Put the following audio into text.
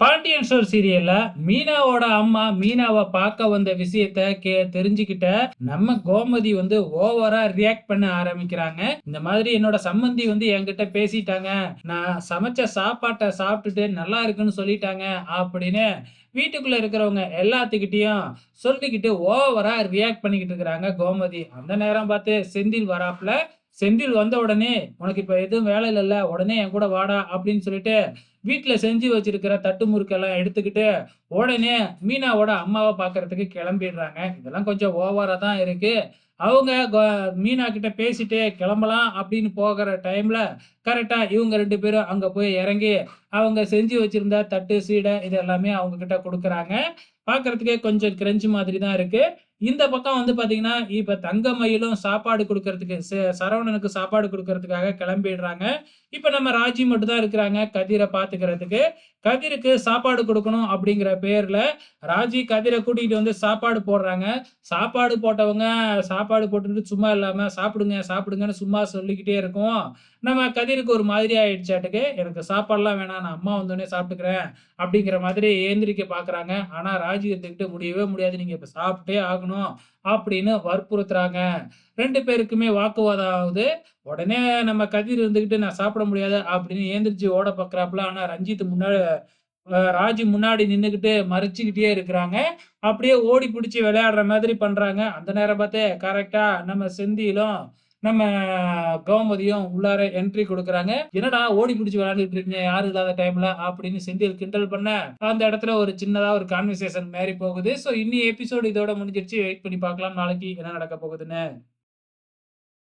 Pandian store சீரியல்ல மீனாவோட அம்மா மீனாவை பார்க்க வந்த விஷயத்த கே தெரிஞ்சுக்கிட்ட நம்ம கோமதி வந்து ஓவரா ரியாக்ட் பண்ண ஆரம்பிக்கிறாங்க. இந்த மாதிரி என்னோட சம்மந்தி வந்து என்கிட்ட பேசிட்டாங்க. நான் சமைச்ச சாப்பாட்டை சாப்பிட்டுட்டு நல்லா இருக்குன்னு சொல்லிட்டாங்க அப்படின்னு வீட்டுக்குள்ள இருக்கிறவங்க எல்லாத்துக்கிட்டையும் சொல்லிக்கிட்டு ஓவரா ரியாக்ட் பண்ணிக்கிட்டு இருக்கிறாங்க கோமதி. அந்த நேரம் பார்த்து செந்தில் வராப்புல செந்தில் வந்த உடனே உனக்கு இப்போ எதுவும் வேலை இல்லைல்ல உடனே என் கூட வாடா அப்படின்னு சொல்லிட்டு வீட்டில் செஞ்சு வச்சிருக்கிற தட்டு முறுக்கெல்லாம் எடுத்துக்கிட்டு உடனே மீனாவோட அம்மாவை பார்க்கறதுக்கு கிளம்பிடுறாங்க. இதெல்லாம் கொஞ்சம் ஓவராக தான் இருக்கு. அவங்க மீனா கிட்ட பேசிட்டு கிளம்பலாம் அப்படின்னு போகிற டைம்ல கரெக்டா இவங்க ரெண்டு பேரும் அங்க போய் இறங்கி அவங்க செஞ்சு வச்சிருந்த தட்டு சீடை இது எல்லாமே அவங்க கிட்ட கொடுக்குறாங்க. பார்க்கறதுக்கே கொஞ்சம் கிரஞ்சு மாதிரி தான் இருக்கு. இந்த பக்கம் வந்து பார்த்தீங்கன்னா இப்போ தங்கமயிலும் சாப்பாடு கொடுக்கறதுக்கு ச- சரவணனுக்கு சாப்பாடு கொடுக்கறதுக்காக கிளம்பிடுறாங்க. இப்போ நம்ம ராஜி மட்டும் தான் இருக்கிறாங்க கதிரை பார்த்துக்கிறதுக்கு கதிருக்கு சாப்பாடு கொடுக்கணும் அப்படிங்கிற பேரில் ராஜி கதிரை கூட்டிகிட்டு வந்து சாப்பாடு போடுறாங்க. சாப்பாடு போட்டவங்க சாப்பாடு போட்டுட்டு சும்மா இல்லாமல் சாப்பிடுங்க சாப்பிடுங்கன்னு சும்மா சொல்லிக்கிட்டே இருக்கும். நம்ம கதிருக்கு ஒரு மாதிரி ஆயிடுச்சாட்டுக்கு. எனக்கு சாப்பாடுலாம் வேணாம் நான் அம்மா வந்தோடனே சாப்பிட்டுக்கிறேன் அப்படிங்கிற மாதிரி ஏந்திரிக்க பார்க்குறாங்க ஆனால் ராஜி எடுத்துக்கிட்டு முடியவே முடியாது. நீங்கள் இப்போ சாப்பிட்டே ஆகணும். அப்படின்னு வற்புறுத்துறாங்க. ரெண்டு பேருக்குமே வாக்குவாதம் ஆகுது. உடனே நம்ம கதிர் இருந்துகிட்டு நான் சாப்பிட முடியாது அப்படின்னு ஏந்திரிச்சு ஓட பாக்குறாப்புல ஆனா ரஞ்சித் முன்னாடி ராஜு ராஜி முன்னாடி நின்றுக்கிட்டு மறிச்சுக்கிட்டே இருக்கிறாங்க. அப்படியே ஓடி பிடிச்சி விளையாடுற மாதிரி பண்றாங்க. அந்த நேரம் பார்த்து கரெக்டா நம்ம செந்தியிலும் நம்ம கோமதியும் உள்ளார என்ட்ரி கொடுக்குறாங்க. என்னடா ஓடி பிடிச்சி விளையாண்டுட்டு இருக்கீங்க? யாரும் இல்லாத டைம்ல அப்படின்னு செந்தில் கிண்டல் பண்ண. அந்த இடத்துல ஒரு சின்னதா ஒரு கான்வர்சேஷன் மாதிரி போகுது. ஸோ இன்னி எபிசோடு இதோட முடிஞ்சிருச்சு. வெயிட் பண்ணி பார்க்கலாம். நாளைக்கு என்ன நடக்க போகுதுன்னு.